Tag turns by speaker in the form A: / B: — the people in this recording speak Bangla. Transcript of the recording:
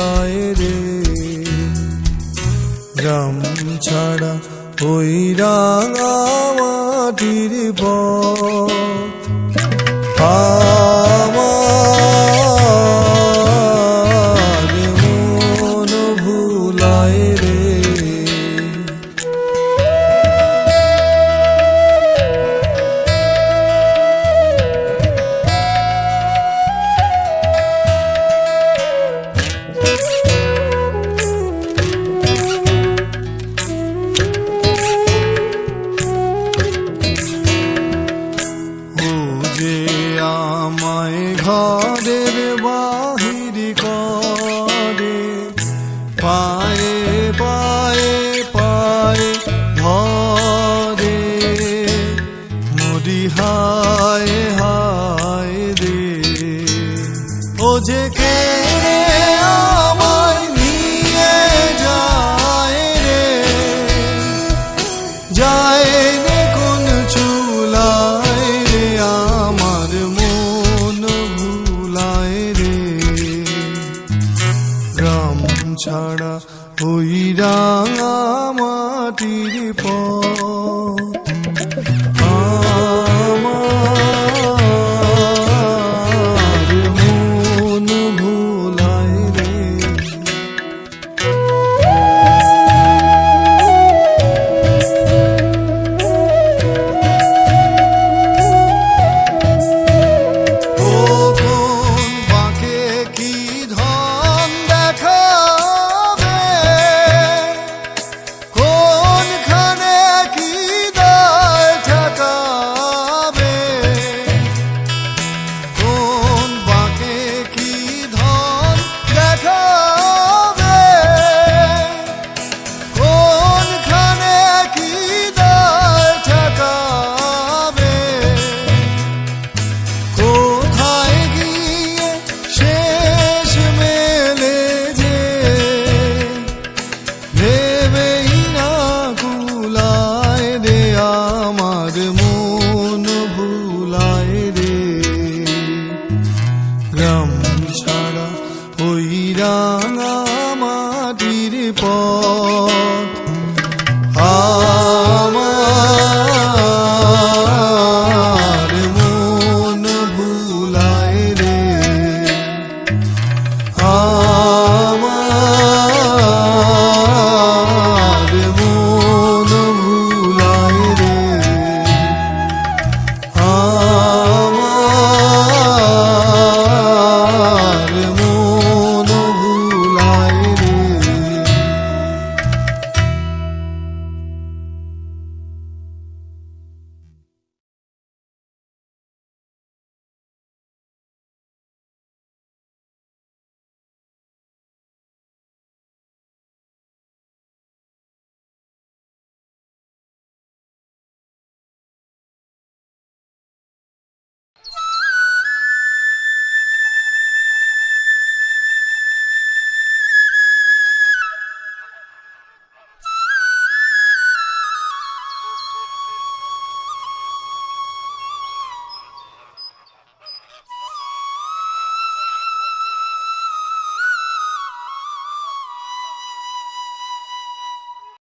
A: লয় রে। রাম ছাড়া ওই রাঙা মাটির যে আমায় ঘরের বা মাটির পর ওই রাঙা মাটির পথ।